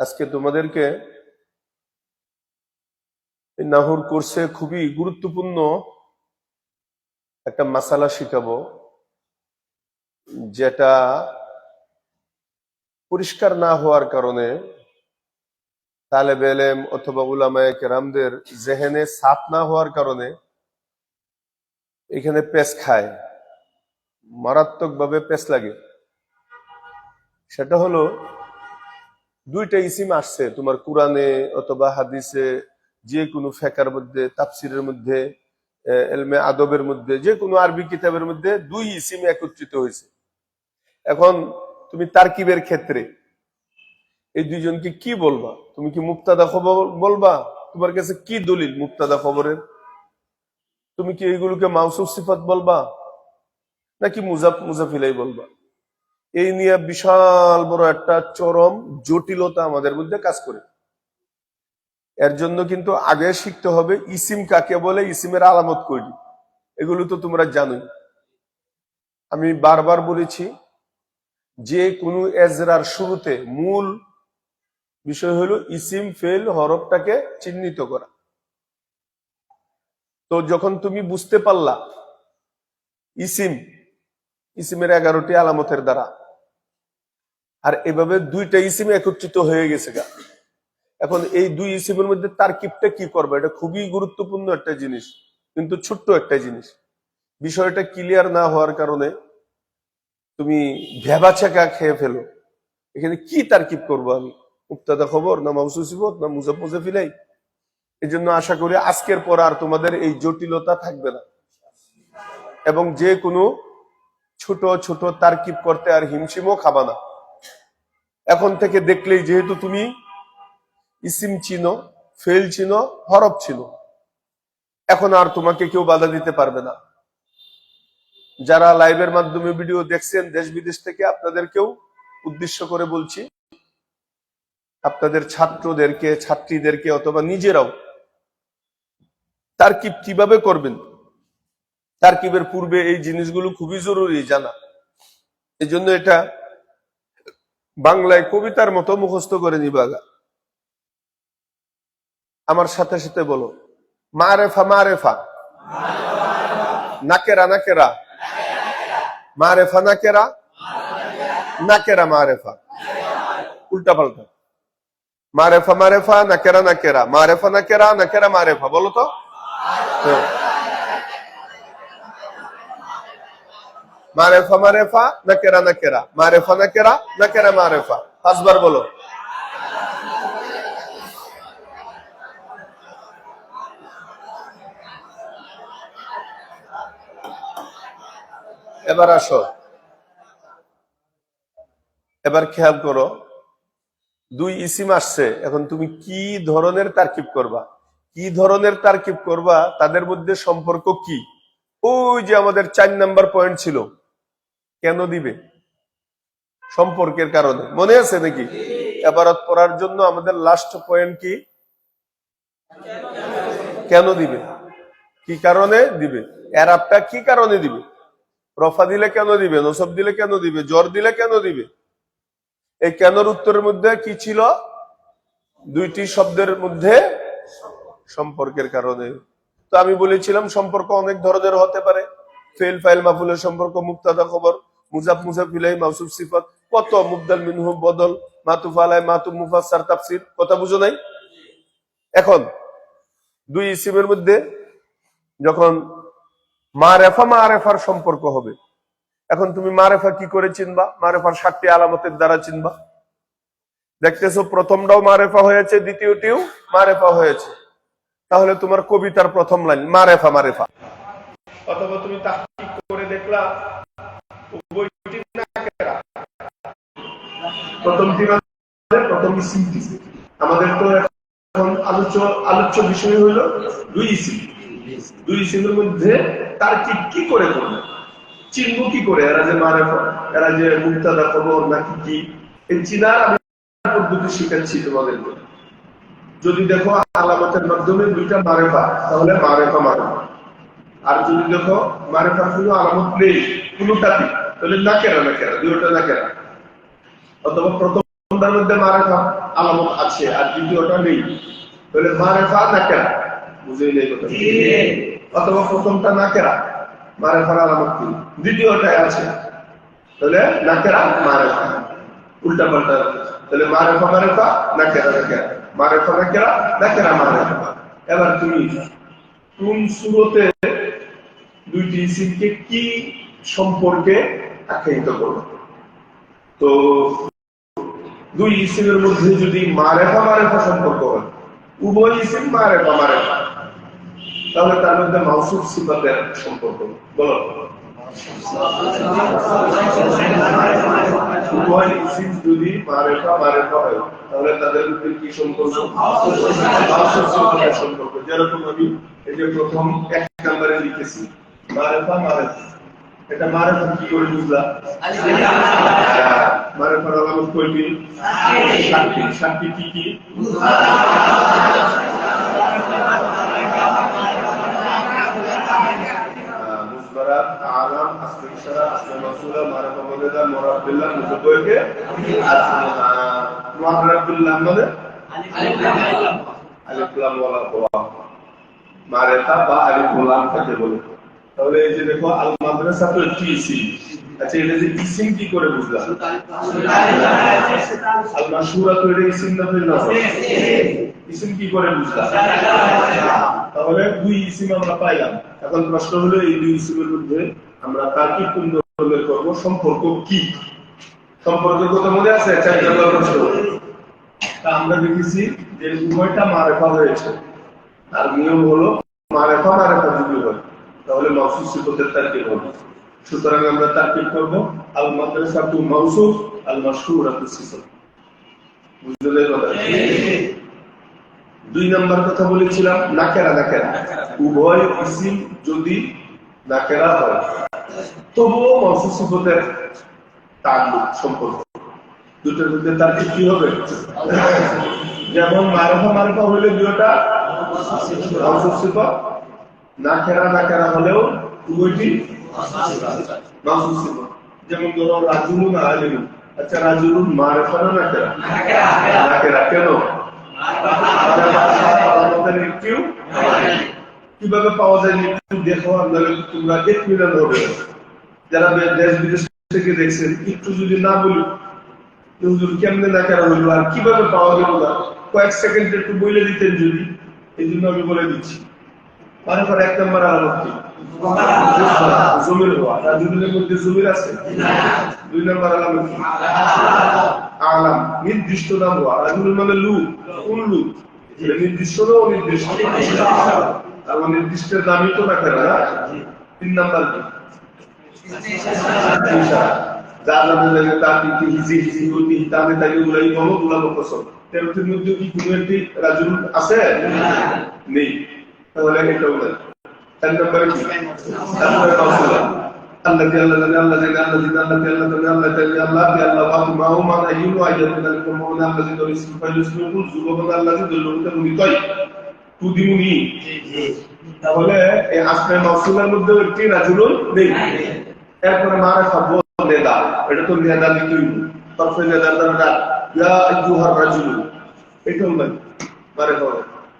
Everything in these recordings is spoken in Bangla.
আজকে তোমাদেরকে নাহুর কোর্সে খুবই গুরুত্বপূর্ণ একটা মাসালা শিখাবো, যেটা পরিষ্কার না হওয়ার কারণে তালেব এলেম অথবা উলামায়ে কেরামদের জেহেনে সাফ না হওয়ার কারণে এখানে পেস খায়। মারাত্মকভাবে পেস লাগে। সেটা হলো দুইটা ইসিম আসছে, তোমার কোরআনে অথবা হাদিসে যে কোনো ফেকার মধ্যে, তাফসিরের মধ্যে এলমে আদবের মধ্যে যে কোনো আরবি কিতাবের মধ্যে দুই ইসিম একত্রিত হয়েছে। এখন তুমি তারকিবের ক্ষেত্রে এই দুইজনকে কি বলবা? তুমি কি মুক্তাদা খবর বলবা? তোমার কাছে কি দলিল মুক্তাদা খবরের? তুমি কি এইগুলোকে মাউসুফ সিফাত বলবা? নাকি মুজাফ মুজাফিলাই বলবা? এই নিয়ে বিশাল বড় একটা চরম জটিলতা আমাদের মধ্যে কাজ করে। এর জন্য কিন্তু আগে শিখতে হবে ইসিম কাকে বলে, ইসিমের আলামত করি এগুলো তো তোমরা জানোই। আমি বারবার বলেছি, যে কোনো এজরার শুরুতে মূল বিষয় হলো ইসিম, ফেল, হরফটাকে চিহ্নিত করা। তো যখন তুমি বুঝতে পারলা ইসিম, ইসিমের এগারোটি আলামতের দ্বারা আর এভাবে দুইটা ইসিম একত্রিত হয়ে গেছে গা। এখন এই দুই ইসিমের মধ্যে তারকিবটা কি করবে? এটা খুবই গুরুত্বপূর্ণ একটা জিনিস, কিন্তু ছোট্ট একটা জিনিস। বিষয়টা ক্লিয়ার না হওয়ার কারণে তুমি ভেবা খেয়ে ফেলো। এখানে কি তারকিব করব আমি? মুক্তাদা খবর না মাউসুসিবত না মুজাফ ফিলাই এই জন্য আশা করি আজকের পর আর তোমাদের এই জটিলতা থাকবে না। এবং যে কোনো ছোট ছোট তারকিব করতে আর হিমশিমও খাবা না। এখন থেকে দেখলেই যেহেতু তুমি ইসিম চিনো, ফেল চিনো, হরফ চিনো, এখন আর তোমাকে কেউ বাধা দিতে পারবে না। যারা লাইভের মাধ্যমে ভিডিও দেখছেন দেশ বিদেশ থেকে, আপনাদেরকেও উদ্দেশ্য করে বলছি, আপনাদের ছাত্রদেরকে, ছাত্রীদেরকে অথবা নিজেরাও তারকিব কীভাবে করবেন? তারকিবের পূর্বে এই জিনিসগুলো খুবই জরুরি জানা। এই জন্য এটা বাংলায় কবিতার মতো মুখস্থ করে নিবাগা আমার সাথে সাথে বলো, মারেফা মারেফা। নাকেরা নাকেরা। মারেফা, নাকেরা। নাকেরা, মারেফা। উল্টা পাল্টা। মারেফা মারেফা, নাকেরা নাকেরা। মারেফা, নাকেরা নাকেরা, মারেফা। বলো তো? মারেফা মারেফা, নাকেরা নাকেরা। মারেফা, নাকেরা নাকেরা, মারেফা। পাঁচবার বলো। এবার আসো। এবার খেয়াল করো, দুই ইসিম আসছে। এখন তুমি কি ধরনের তারকিব করবা? কি ধরনের তারকিব করবা? তাদের মধ্যে সম্পর্ক কি? ওই যে আমাদের চার নাম্বার পয়েন্ট ছিল। কেন দিবে? সম্পর্কের কারণে। মনে আছে নাকি? এবারত পড়ার জন্য আমাদের লাস্ট পয়েন্ট কি? কেন দিবে? কি কারণে দিবে? এরাবটা কি কারণে দিবে? রফা দিলে কেন দিবে? নসব দিলে কেন দিবে? জ্বর দিলে কেন দিবে? এই কেনর উত্তরের মধ্যে কি ছিল? দুইটি শব্দের মধ্যে সম্পর্কের কারণে। তো আমি বলেছিলাম, সম্পর্ক অনেক ধরনের হতে পারে। ফেল ফাইল মাফুলের সম্পর্ক, মুক্তাদা খবর। সিফাত, কত মুবদাল মিনহু বদল, মাতুফ আলাই, মাতুফ মুফাসসার তাফসির, কথা বুঝো নাই? এখন, দুই ইসিমের মধ্যে যখন মারেফা, মারেফার সম্পর্ক হবে, এখন তুমি মারেফা কি করে চিনবা? মারেফার সাতটি আলামতের দ্বারা চিনবা। দেখতেছো, প্রথমটাও মারেফা হয়েছে, দ্বিতীয়টিও মারেফা হয়েছে। তাহলে তোমার কবিতার প্রথম লাইন, মারেফা মারেফা। অথবা তুমি তাহকিক করে দেখলা মানে প্রথম আমাদের তো এখন আলোচ্য আলোচ্য বিষয় হলো দুই দুই মধ্যে তার কি কি করে করবে? চিনব কি করে? এরা যে মারেফা এরা যে মুক্তাদা খবর নাকি কি? এই চিনার আমি পদ্ধতি শিখাচ্ছি তোমাদেরকে। যদি দেখো আলামতের মাধ্যমে দুইটা মারেফা তাহলে মারেফা মারেফা আর যদি দেখো মারেফার কোনো আলামত নেই কোনোটাতে তাহলে নাকেরা নাকেরা দুইটা নাকেরা অথবা প্রথমটার মধ্যে মারেফা আলামত আছে আর দ্বিতীয়টা নেই। তাহলে মারেফা নাকেরা বুঝেই নেই কথা অথবা প্রথমটা নাকেরা মারেফার আলামত কি দ্বিতীয়টাই আছে। তাহলে নাকেরা মারেফা। উল্টা পাল্টা তাহলে মারেফা মারেফা নাকেরা নাকেরা মারেফা নাকেরা নাকেরা মারেফা। এবার তুমি কোন সুরতে দুইটি ইসিমকে কি সম্পর্কে আখ্যায়িত করো তো দুই ইসিমের মধ্যে যদি মারেফা মারেফা সম্পর্ক হয়, উভয় ইসিম মারেফা মারেফা। তাহলে তার মধ্যে মাউসুফ সিফাতের সম্পর্ক, বলো। যেরকম আমি এই যে প্রথম এক নম্বরে লিখেছি, মারেফা মারেফা। এটা মারেফা কি করে বুঝলাম মারেফার আলামত কয়টি সাতটি সাতটি কি কি আলাম আসলে ইশারা আসলে মাসুলা মারাফা মাদেদা মানে ওয়ালা বা আলিফ লাম কাকে বলে তাহলে এই যে দেখো আল মাদ্রাসা তো ইসিম আচ্ছা এটা যে ইসিম কি করে বুঝলাম? আল মাশহুরা তো এটা ইসিম না ফিল ইসিম কি করে বুঝলাম? তাহলে দুই ইসিম আমরা পাইলাম। এখন প্রশ্ন হলো, এই দুই ইসিমের মধ্যে আমরা তার কি পূর্ণ বের করব? সম্পর্ক কি? সম্পর্কের কথা মনে আছে? চার নম্বর প্রশ্ন। তা আমরা দেখেছি যে উভয়টা মারেফা হয়েছে। আর নিয়ম হলো মারেফা মারেফা যদি হয়। তাহলে মাউসুফ সিফতের তারকিব হবে। সুতরাং আমরা তারকিব করব আল মাদ্রাসাতু মাউসুফ আল মাশহুরাতু সিফত। বুঝলে কথা? দুই নাম্বার কথা বলেছিলাম, নাকেরা নাকেরা। উভয় ইসিম যদি নাকেরা হয়, তবুও মাউসুফ সিফতের তাল্লুক সম্পর্ক। দুটোর মধ্যে তার কি হবে? যেমন মারফা মারফা হলে দুটা মাউসুফ সিফত নাকেরা নাকেরা হলেও উভয়টি মাউসুফ সিফত যেমন ধরো, রাজুলুন আলিমুন আচ্ছা রাজুলুন মারফা না নাকেরা নাকেরা কেন? আমাদের কীভাবে পাওয়া যায় দেখো তোমরা এক মিলিয়ন হবে যারা দেশ বিদেশ থেকে দেখছেন, একটু যদি না বলি হুজুর কেমনে না কেন হইল আর কীভাবে পাওয়া গেল না? কয়েক সেকেন্ড একটু বলে দিতেন যদি। এই জন্য আমি বলে দিচ্ছি। মানে পর এক নম্বর জমির আছে? নির্দিষ্ট মানে নির্দিষ্ট মানে নির্দিষ্টের তো তিন নাম্বার যা নামে লাগে তার দিকে হিজি হিজি তাকে উলাই বলো উলা বকসল তেরোটির মধ্যে কি রাজুল আছে? নেই। তাহলে এটা উলাই চার নম্বরে কি তারপরে রাসূল আল্লাহ কে আল্লাহ জানে আল্লাহ জানে আল্লাহ জানে আল্লাহ কে আল্লাহ জানে আল্লাহ জানে আল্লাহ কে আল্লাহ বাবু মাও মা আইয়ু আয়াত দালিক মোহাম্মদ আল্লাহ জানে দলিস ফাইলুস কুল যুবক আল্লাহ জানে দলিল মুনি তাই তুদিমুনি তাহলে এই আসমাই মাউসুলের মধ্যে একটি রাজুলুন নেই ইয়া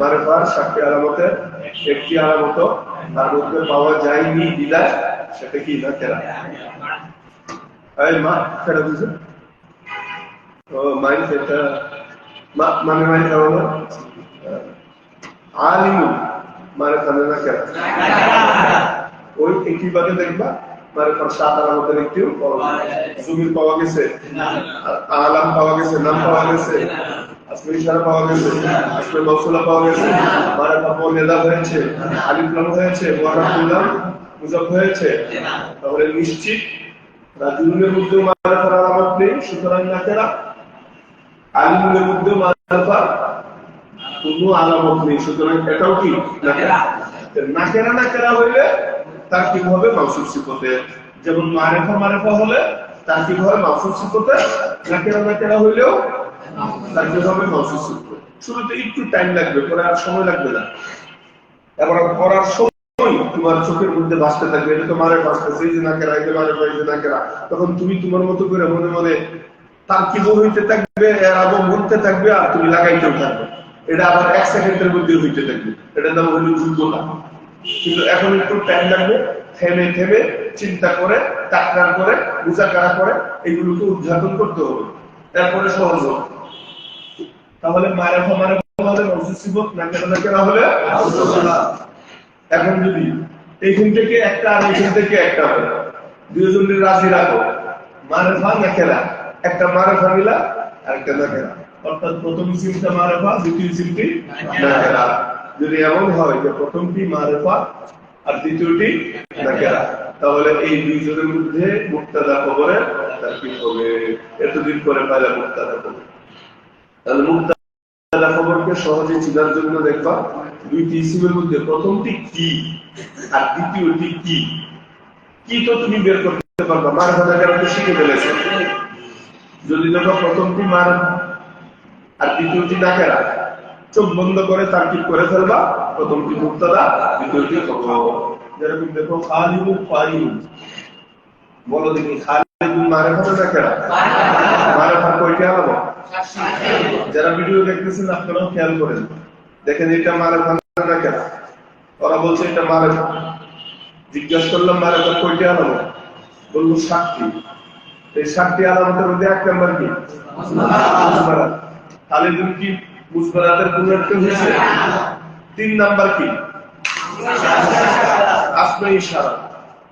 মারেফার সাতটি আলামতের একটি আলামত তার মধ্যে পাওয়া যায়নি বিদায়, সেটা কি না কেরা মা বুঝে ও সেটা মানে আলিমুল মানে না কেন। ওই একটি বাদে দেখবা মানে পর সাত আলামতের একটিও জমির পাওয়া গেছে, আলাম পাওয়া গেছে, নাম পাওয়া গেছে। আসলে ইশারা পাওয়া গেছে। পাওয়া গেছে। নেদা হয়েছে আলিফলাম হয়েছে হয়েছে। তাহলে নিশ্চিত রাজুলের মধ্যে নেই, সুতরাং না কেনা। আলিমের মধ্যে মারফার কোনো আলামত নেই, সুতরাং এটাও কি? নাকেরা নাকেরা নাকেরা হইলে তার কি হবে? মাংসুর সিপতে যেমন মারেফা মারেফা হলে তার কি হবে? মাংসুর সিপতে নাকেরা নাকেরা হইলেও কি হবে সিপতে শুরুতে একটু টাইম লাগবে, পরে আর সময় লাগবে না। এবার পড়ার সময় তোমার চোখের মধ্যে থাকবে, এটা তো মারে যে এই যে যে তখন তুমি তোমার মতো করে মনে মনে তার কি হইতে থাকবে, এর থাকবে, আর তুমি লাগাইতেও থাকবে। এটা আবার এক সেকেন্ডের মধ্যে হইতে থাকবে। এটা নাম হইল কিন্তু এখন একটু টাইম লাগবে, থেমে থেমে চিন্তা করে, টাকরার করে বুঝাকারা করে, এগুলোকে উদ্ঘাটন করতে হবে। তারপরে সহজ হবে। তাহলে মায়ের এখন যদি এইখান থেকে একটা আর এইখান থেকে একটা রাজি রাখো। মারেফা না খেলা, একটা আর একটা না খেলা। অর্থাৎ প্রথম সিমটা দ্বিতীয় সিমটি না খেলা। যদি এমন হয় যে প্রথমটি মারেফা আর দ্বিতীয়টি না খেলা, তাহলে এই দুইজনের মধ্যে মুক্তাদা খবরের তার কি হবে? এতদিন পরে পাইলা মুক্তাদা খবর তাহলে খবরকে সহজে চিনার জন্য দেখবা দুইটি ইসিমের মধ্যে প্রথমটি কি আর দ্বিতীয়টি কি? কি তো তুমি বের করতে পারবা? মার শিখে যদি দেখো প্রথমটি মার আর দ্বিতীয়টি চোখ বন্ধ করে তার্কিব করে ফেলবা, প্রথমটি মুক্তাদা, দ্বিতীয়টি যেরকম দেখো, খালিদুল ফাইল বলো দেখি, খালিদুল মারে কথা নাকেরা মারে যারা ভিডিও দেখতেছেন, আপনারাও খেয়াল করেন। দেখেন, এটা মারে ফার নাকেরা ওরা বলছে, এটা মারে জিজ্ঞাসা করলাম মারে ফার কয়টি আলাদা বলল, সাতটি। এই সাতটি আলামতের মধ্যে এক নাম্বার কি? মুসবারাত। খালিদুল কি মুসবারাতের পুনরাবৃত্তি হয়েছে? তিন নাম্বার কি? আসমা ইশারা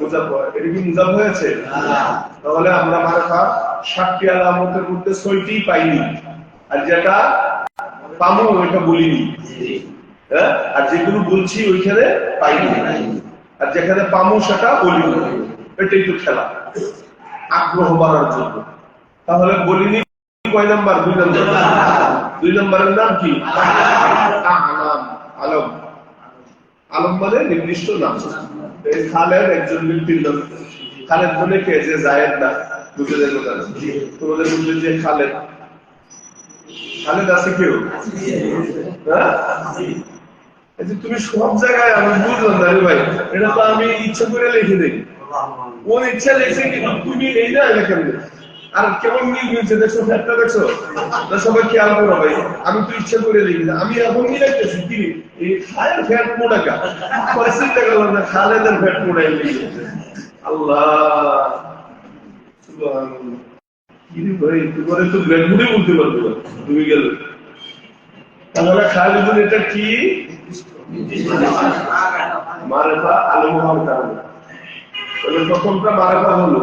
এটা কি মুজাফ হয়েছে? তাহলে আমরা মারাফা ষাটটি আলামতের মধ্যে ছয়টি পাইনি। আর যেটা ওইটা বলিনি। হ্যাঁ? আর যেগুলো বলছি ওইখানে পাইনি। আর যেখানে পামু সেটা বলিনি। এটাই তো খেলা। আগ্রহ বাড়ার জন্য। তাহলে বলিনি কয় নাম্বার? দুই নাম্বার। দুই নাম্বারের নাম কি? আলম। আলম মানে নির্দিষ্ট নাম। এই একজন ব্যক্তির লোক খালেদ মানে কে? যে জায়েদ না বুঝে দেখো না। তোমাদের বুঝলে যে খালেদ? খালেদ আছে কেউ? হ্যাঁ? যে তুমি সব জায়গায় আমি বুঝলাম না ভাই এটা তো আমি ইচ্ছা করে লিখে দিই। ওর ইচ্ছা লিখছে কিন্তু তুমি এই না লেখেন আর কেমন মিল মিলছে দেখছ ফ্যাটটা দেখছ? না সবাই খেয়াল করো ভাই, আমি তো ইচ্ছা করে না। আমি এখন মিলাইতেছি কি? এই খায়ের ফ্যাট মোটাকা। পরে চিন্তা করলাম না খালেদের ফ্যাট মোটাই আল্লাহ। সুবহানাল্লাহ। কি রে ভাই, তোমার তো ব্যাগুড়ে বলতে পারবে না, তুমি গেলে। তাহলে খালিদুল এটা কি? মারেফা প্রথমটা মারেফা হলো।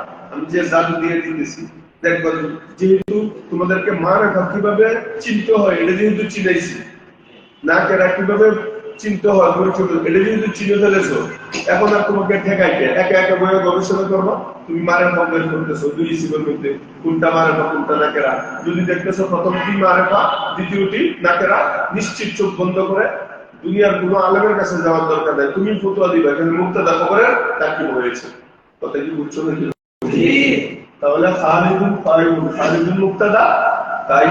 আমি যে দিয়ে দিতেছি দেখবা যেহেতু তোমাদেরকে কীভাবে চিনতে হয়? এটা যেহেতু চিনাইছি। কীভাবে চিনতে হয়? এটা যেহেতু চিনে ফেলেছো, এখন আর তোমাকে ঠেকাইতে গবেষণা করব। তুমি ভাব বের করতেছো, দুই মধ্যে কোনটা মারে বা কোনটা নাকেরা যদি দেখতেছো প্রথমটি মারে বা দ্বিতীয়টি নাকেরা নিশ্চিত চোখ বন্ধ করে দুনিয়ার কোনো আলেমের কাছে যাওয়ার দরকার নেই। তুমি ফতুয়া দিবে, এখানে মুক্তাদা খবরের তার কি হয়েছে। কথা কি বুঝছ নাকি? তাহলে খালিদুল ফাইল খালিদুল মুক্তাদা, তাই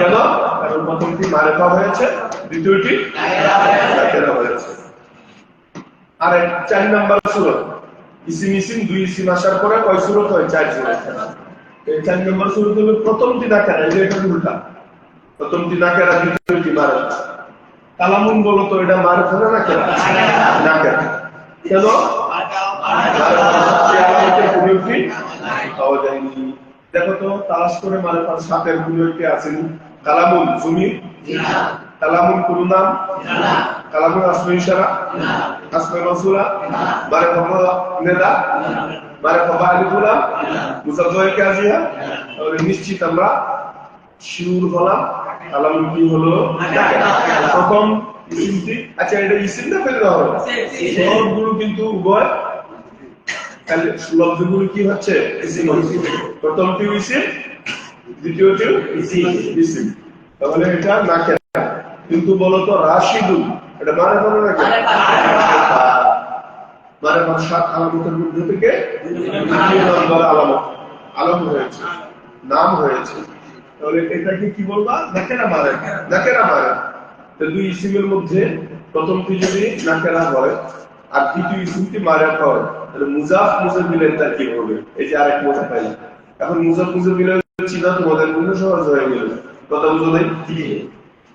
কেন? কারণ প্রথমটি মারেফা হয়েছে, দ্বিতীয়টি হয়েছে। আর, চার নাম্বার সুরত। ইসিম ইসিম দুই ইসিম আসার পরে কয় সুরত হয়? চার সুরত। এই চার নম্বর সুরত হলো প্রথমটি নাকেরা, এই যে উল্টা প্রথমটি নাকেরা, দ্বিতীয়টি মারেফা। কালামুন বলো তো, এটা মারেফা না নাকেরা? নাকেরা। কেন? পাওয়া যায়নি। দেখো তো তালাশ করে মানে তার সাপের কোন আছেন কালামুন জমি কালামুন কোন নাম কালামুন আসবে ইশারা। আসবে রসুলা বারে বাবা নেদা। বারে বাবা আলিফুলা মুসাফায়ে কাজিয়া। তাহলে নিশ্চিত আমরা শিউর হলাম। কালামুন কি হলো? প্রথম আচ্ছা এটা ইসিম না ফেলে দেওয়া সবগুলো কিন্তু উভয় তাহলে লব্ধগুলো কি হচ্ছে? প্রথমটি ইসিম দ্বিতীয়টি ইসিম তাহলে এটা নাকেরা কিন্তু বলতো রাশিদুল এটা মানে মানে না কেন? মানে মানে সাত আলামতের মধ্যে থেকে আলামত। আলম হয়েছে নাম হয়েছে। তাহলে এটাকে কি বলবা? নাকেরা মারে। নাকেরা মারে। তো দুই ইসিমের মধ্যে প্রথমটি যদি নাকেরা হয় আর দ্বিতীয় ইসিমটি মারা হয় তাহলে মুজাফ মুজাফিলের তার কি হবে? এই যে আরেক মজা পাই। এখন মুজাফ মুজাফিলের চিন্তা তোমাদের জন্য সহজ হয়ে গেল। কথা নাই?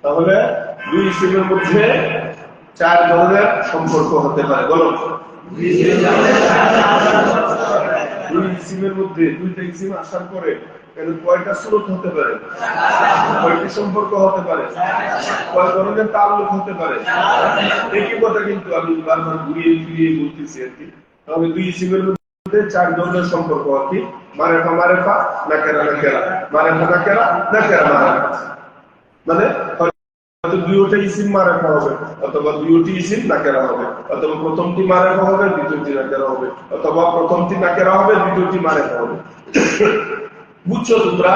তাহলে দুই মধ্যে চার ধরনের সম্পর্ক হতে পারে। বলো। দুই ইসিমের মধ্যে দুইটা ইসিম আসার পরে কেন কয়টা স্রোত হতে পারে? কয়টি সম্পর্ক হতে পারে? কয় ধরনের তাল্লুক হতে পারে? একই কথা কিন্তু আমি বারবার ঘুরিয়ে ফিরিয়ে বলতেছি আর কি। তবে দুই ইসিমের মধ্যে চার ধরনের সম্পর্ক কি মারেফা মারেফা নাকেরা নাকেরা মারেফা নাকেরা নাকেরা মারেফা। মানে হয়তো দুইটা ইসিম মারেফা হবে, অথবা দুইটি ইসিম নাকেরা হবে। অথবা প্রথমটি মারেফা হবে, দ্বিতীয়টি নাকেরা হবে। অথবা প্রথমটি নাকেরা হবে, দ্বিতীয়টি মারেফা হবে। বুঝছ তোমরা?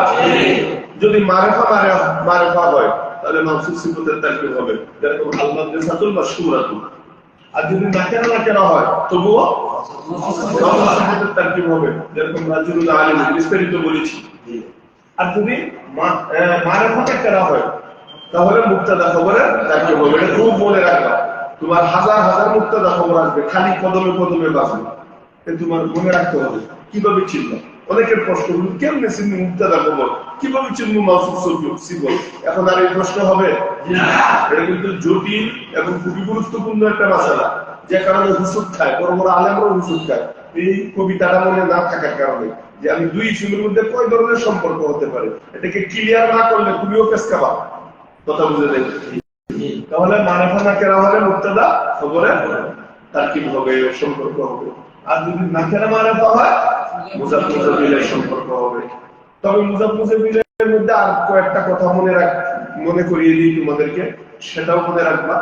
যদি মারেফা মারে মারেফা হয়, তাহলে মানসুক সিফতের তারকিব হবে। যেরকম আল্লাহ দেশাতুল বা সুরাতুল আর যদি নাকেরা নাকেরা হয় তবুও মানসুক হবে। যেরকম রাজুল আলিম বিস্তারিত বলেছি। আর যদি মা- আহ, মারেফা নাকেরা হয় তাহলে মুক্তাদা খবরের তারকিব হবে। এটা খুব মনে রাখবা। তোমার হাজার হাজার মুক্তাদা খবর আসবে খালি কদমে কদমে বাঁচবে। তোমার মনে রাখতে হবে। কীভাবে চিনবা অনেকের প্রশ্ন কেমনে চিনবো মুক্তাদা খবর? কীভাবে চিনবো মাসুদ সিবল এখন আর এই প্রশ্ন হবে? এটা কিন্তু জটিল এবং খুবই গুরুত্বপূর্ণ একটা মাসালা যে কারণে হুসুদ খায় বড় বড় আলেমরাও হুসুদ খায়। এই কবিতাটা মনে না থাকার কারণে যে আমি দুই ইসিমের মধ্যে কয় ধরনের সম্পর্ক হতে পারে? এটাকে ক্লিয়ার না করলে তুমিও পেসকাবা কথা বুঝে দেবে তাহলে মারেফা না কেরা হলে মুক্তাদা খবরে? তার কি হবে সম্পর্ক হবে। আর যদি না কেরা মারেফা হয় সম্পর্ক হবে। তবে মধ্যে আর কয়েকটা কথা মনে রাখ, মনে করিয়ে দিই তোমাদেরকে। সেটাও মনে রাখবা,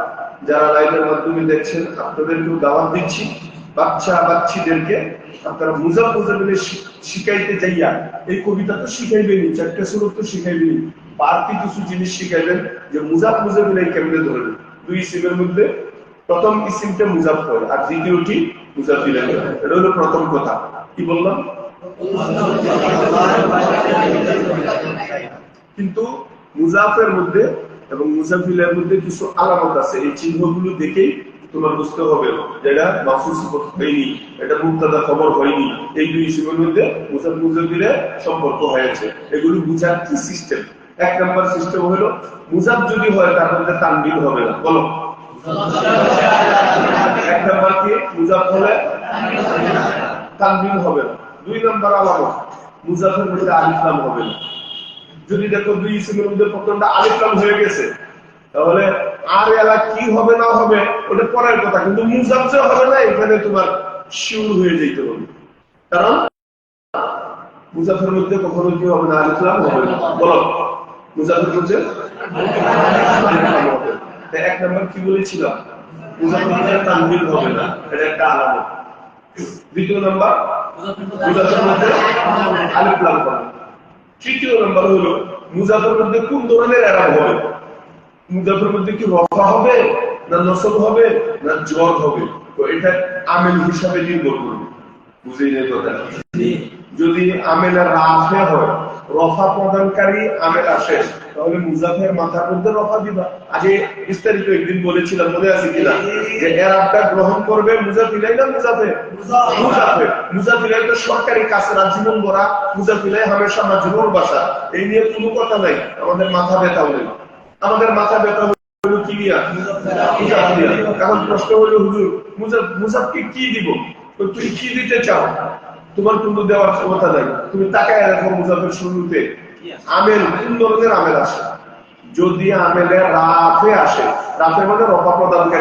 যারা লাইভের মাধ্যমে দেখছেন, আপনাদেরকেও দাওয়াত দিচ্ছি, বাচ্চা বাচ্চিদেরকে আপনারা শিখাইতে যাইয়া, এই কবিতা তো শিখাইবেনি চারটে সুরত তো শিখাইবেনি বাড়তি কিছু জিনিস শিখাইবেন যে মুজাফ মুজাফিলের কেমনে ধরবেন। দুই ইসিমের মধ্যে প্রথম ইসিমটা মুজাফ হয় আর দ্বিতীয়টি মুজাফিলের এটা হলো প্রথম কথা। কি বললাম? কিন্তু মুজাফের মধ্যে এবং মুজাফিলের মধ্যে কিছু আলামত আছে। এই চিহ্নগুলো দেখেই তোমার বুঝতে হবে যেটা মাসুস হয়নি, এটা মুক্তাদা খবর হয়নি। এই দুই ইসিমের মধ্যে মুজাফ মুজাফিলের সম্পর্ক হয়েছে। এগুলো বুঝার কি সিস্টেম এক নম্বর সিস্টেম হলো, মুজাফ যদি হয় তার মধ্যে তানবিল হবে না। বলো। এক নম্বর কি? মুজাফ হলে? তানবিল হবে না। দুই নম্বর আলামত মুজাফের মধ্যে আলিফলাম হবে না। যদি দেখো দুই ইসিমের মধ্যে প্রথমটা আলিফলাম হয়ে গেছে, তাহলে আর এলা কি হবে না হবে, ওটা পরের কথা। কিন্তু মুজাফ হবে না, এখানে তোমার শিউর হয়ে যেতে হবে। কারণ মুজাফের মধ্যে কখনো কি হবে না? আলিফলাম হবে না। বলো, মুজাফের মধ্যে এক নম্বর কি বলেছিলাম? মুজাফের মধ্যে তানবিল হবে না, এটা একটা আলামত দ্বিতীয় নাম্বার? আলিফ লাম তৃতীয় নাম্বার হলো মুজাফের মধ্যে কোন ধরনের এরাব হবে মুজাফের মধ্যে কি রফা হবে না নসব হবে না জ্বর হবে? তো এটা আমেল হিসাবে নির্ভর করবে। বুঝে নেই কথা যদি আমেলা রাফে হয় রফা প্রদানকারী আমেল আসে তাহলে মুজাফের মাথার মধ্যে রফা দিবা। আগে বিস্তারিত একদিন বলেছিলাম মনে আছে কিনা? যে এর আপটা গ্রহণ করবে মুজাফিলাই না মুজাফে। মুজাফে। মুজাফিলাই তো সরকারি কাছের জীবন গড়া মুজাফিলাই হামেশা মাজরুর বাসা। এই নিয়ে কোনো কথা নাই। আমাদের মাথা ব্যথা হলে। আমাদের মাথা ব্যথা হলো কি এখন প্রশ্ন হলো হুজুর মুজাফ মুজাফকে কি দিব? তো তুই কি দিতে চাও? তোমার কিন্তু দেওয়ার ক্ষমতা নাই। তুমি তাকায় রাখো মুজাফের শুরুতে। আমেল কোন ধরনের আমেল আসে যদি আমেলে রাফে আসে রাফে মানে রফা প্রদানকারী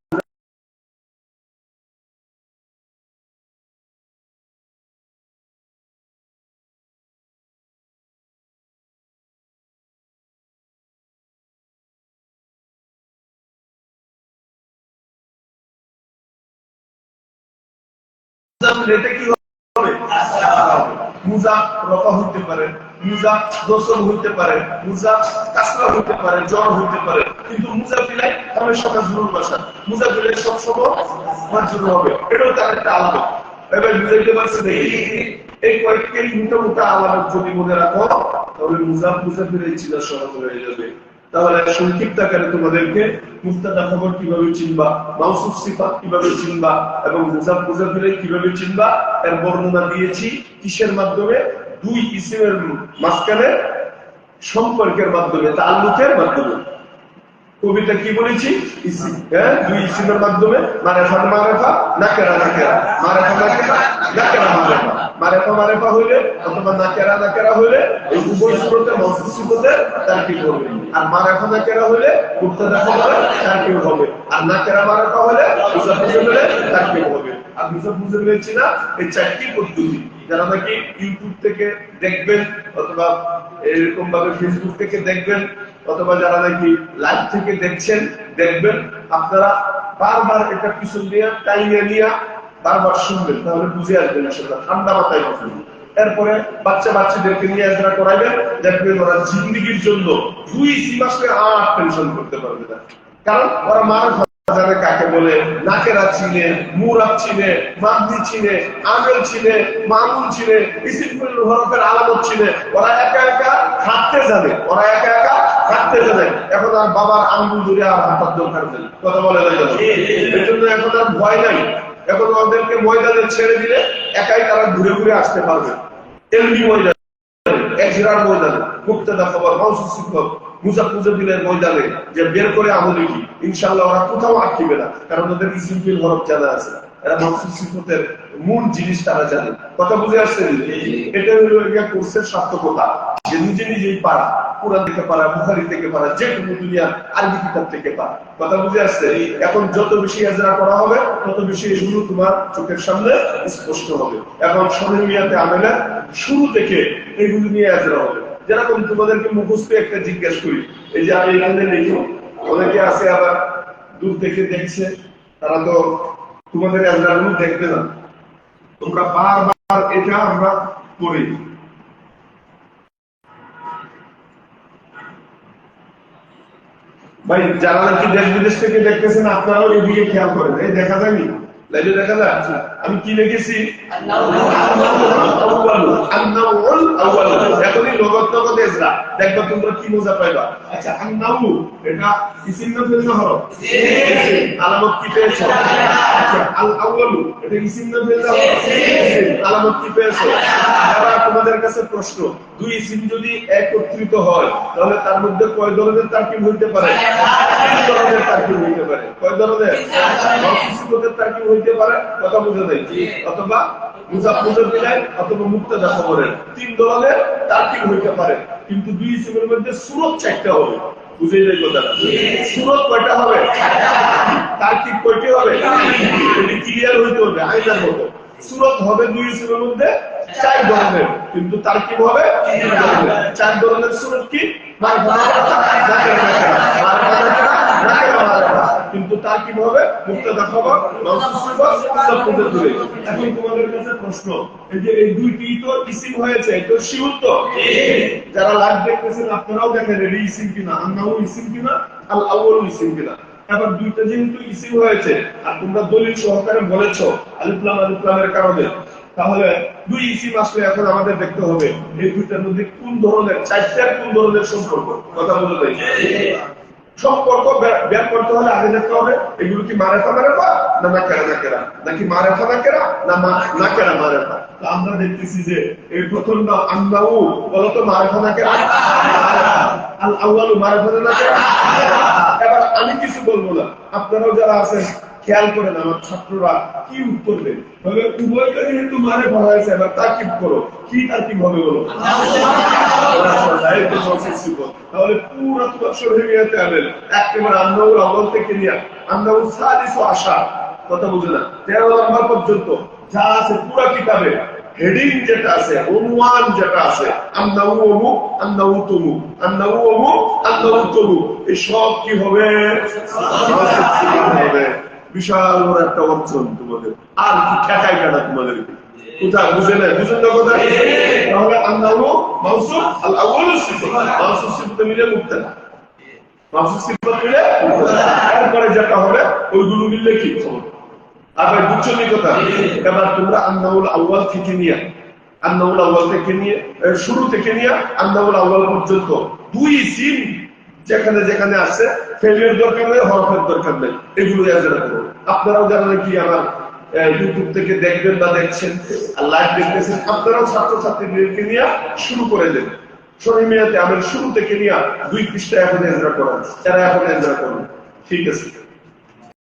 একটা আলাদা। এবার যদি মনে রাখো তাহলে মুজা মুজা ফিলাই ছিল সহজ হয়ে যাবে। তাহলে সংক্ষিপ্ত আকারে তোমাদেরকে মুস্তাদা খবর কীভাবে চিনবা, মাউসুফ সিফাত কীভাবে চিনবা, এবং মুজাফ মুজাফিরে কীভাবে চিনবা, এর বর্ণনা দিয়েছি কিসের মাধ্যমে? দুই ইসিমের মাঝখানে সম্পর্কের মাধ্যমে তাল্লুকের মাধ্যমে। কবিতা কি বলেছি? হ্যাঁ? দুই ইসিমের মাধ্যমে মারেফা মারেফা, নাকেরা নাকেরা। মারেফা নাকেরা নাকেরা মারেফা। মারেফা মারেফা হইলে অথবা নাকেরা নাকেরা হইলে এই উভয় সুরতে মনসুসিবতে তারকিব হবে আর মারেফা নাকেরা হইলে মুক্তাদা খবরে তারকিব হবে। আর নাকেরা মারেফা হইলে মুসাফ হইলে তারকিব হবে। আর মুসাফ বুঝে পেরেছি না, এই চারটি পদ্ধতি। যারা নাকি ইউটিউব থেকে দেখবেন অথবা এরকম ভাবে ফেসবুক থেকে দেখবেন অথবা যারা নাকি লাইভ থেকে দেখছেন, দেখবেন, আপনারা বারবার এটা পিছন দিয়ে, টাইমে নিয়ে বারবার শুনবেন, তাহলে বুঝে আসবেন আসলে ঠান্ডা মাথায় বসবেন এরপরে বাচ্চা বাচ্চাদেরকে নিয়ে যারা করাইবেন, দেখবেন ওরা জিন্দিগির জন্য দুই সীমাসকে আর টেনশন করতে পারবে না। কারণ ওরা মার জানে কাকে বলে, নাকেরা চিনে মুরাব চিনে মাহদি চিনে আমেল চিনে, মামুন চিনে ইসিমুল হরফের আলামত চিনে, ওরা একা একা হাঁটতে জানে, ওরা একা একা এখন আর বাবার আঙ্গুল আর হাঁটার দরকার নেই কথা বলে নাই এই জন্য এখন আর ভয় নাই। এখন ওদেরকে ময়দানে ছেড়ে দিলে একাই তারা ঘুরে ঘুরে আসতে পারবে। ময়দান একজিরার ময়দানে মুক্তাদা খবর মাউসুফ শিক্ষক মুজা মুজাবিলের ময়দানে যে বের করে আমলে কি ইনশাআল্লাহ ওরা কোথাও আটকিবে না। কারণ ওদের ইসিমফিল হরফ জানা আছে। এরা শিক্ষকের মূল জিনিস তারা জানে। কথা বুঝে আসছে? এটা হলো কোর্সের সার্থকতা। যে নিজে নিজেই পারা, কোরআন থেকে পারা থেকে পারা, যে কোনো দুনিয়া আরবি কিতাব থেকে পারা। কথা বুঝে আসছে? এখন যত বেশি হাজরা করা হবে, তত বেশি এগুলো তোমার চোখের সামনে স্পষ্ট হবে এখন শুরু থেকে এগুলো নিয়ে হাজরা হবে। যেরকম তোমাদেরকে মুখস্থ একটা জিজ্ঞেস করি, এই যে আমি এখানে লিখি অনেকে আছে আবার দূর থেকে দেখছে, তারা তো তোমাদের দেখবে না। তোমরা বারবার এটা আমরা করি ভাই যারা নাকি দেশ বিদেশ থেকে দেখতেছেন আপনারাও এদিকে খেয়াল করেন। এই দেখা যায়নি? লাইভে দেখা যায় আমি কি লিখেছি? এখনই দেখবা তোমরা কি মজা পাইবা। আচ্ছা এটা আলামত কি পেয়েছ? আচ্ছা আল আউয়ালু, এটা আলামত কি পেয়েছ? তোমাদের কাছে প্রশ্ন। দুই ইসিম যদি একত্রিত হয়, তাহলে তার মধ্যে কয় ধরনের তারকিব হইতে পারে? তারকিব হইতে পারে। কয় ধরনের? সিফতের তারকিব হইতে পারে কথা বুঝে নাই অথবা মুজাফফর বিলাই অথবা মুক্তাদা খবরের। তিন ধরনের তারকিব হইতে পারে। কিন্তু দুই ইসিমের মধ্যে সুরত চারটা হবে। বুঝে যাই কথাটা। সুরত কয়টা হবে? তারকিব কয়টি হবে? এটি ক্লিয়ার হইতে হবে আইনার মতো। সুরত হবে দুই ইসিমের মধ্যে চার ধরনের। কিন্তু তারকিব হবে? তিন ধরনের। চার ধরনের সুরত কি। কিন্তু তার কি হবে? মুক্তাদা খবর মাউসুস দূরে। এখন তোমাদের কাছে প্রশ্ন এই যে এই দুইটি তো ইসিম হয়েছে এটা শিউর তো? যারা লাইভ দেখতেছেন আপনারাও দেখেন এটা ইসিম কিনা আন্নাও ইসিম কিনা আল ইসিম কিনা। এবার দুইটা যেহেতু ইসিম হয়েছে আর তোমরা দলিল সহকারে বলেছ আলিফলাম আলিফলামের কারণে। তাহলে দুই ইসিম আসলে এখন আমাদের দেখতে হবে এই দুইটার মধ্যে কোন ধরনের চারটার কোন ধরনের সম্পর্ক? কথা বলে দেয় সম্পর্ক বে- বের করতে হলে আগে দেখতে হবে, এগুলো কি মারেফা মারেফা না নাকেরা নাকেরা? নাকি মারেফা নাকেরা না মা- নাকেরা মারেফা? তো আমরা দেখতেছি যে এই প্রথমটা আন্নাউ বলতো মারেফা নাকেরা? আল আউয়ালু মারেফা না নাকেরা? এবার আমি কিছু বলব না। আপনারাও যারা আছেন খেয়াল করেন আমার ছাত্ররা কি উত্তর দেন তবে উভয়টা যেহেতু মানে ভরা হয়েছে এবার তাকিব করো? কি তাকিব হবে বলো তাহলে পুরো তৎসর ভেঙে আনেন। একেবারে আন্নাউর আমল থেকে নিয়ে আন্নাউর সালিস ও আশা। কথা বুঝে না? তেরো নম্বর পর্যন্ত যা আছে পুরো কিতাবে। হেডিং যেটা আছে, অনুমান যেটা আছে আন্নাউ অমুক আন্নাউ তমুক আন্নাউ অমুক আন্নাউ তমুক এই সব কি হবে হবে? বিশাল বড় একটা অর্জন তোমাদের। আর কি ঠেকাই হবে ওইগুলো মিললে কি এবার তোমরা আউয়াল থেকে আউয়াল নিয়ে শুরু থেকে নিয়ে আন্নাউল আউয়াল পর্যন্ত দুই সিন যেখানে যেখানে আছে ফেলের দরকার নেই হরফের দরকার নেই। এগুলো আপনারাও যারা কি আমার ইউটিউব থেকে দেখবেন বা দেখছেন। আর লাইভ দেখতেছেন। আপনারাও ছাত্রছাত্রীদেরকে নিয়ে শুরু করে দেন। শরীমিয়াতে আমার শুরু থেকে নিয়ে দুই পৃষ্ঠা এখন এজরা করেন। যারা এখন এজরা করেন। ঠিক আছে।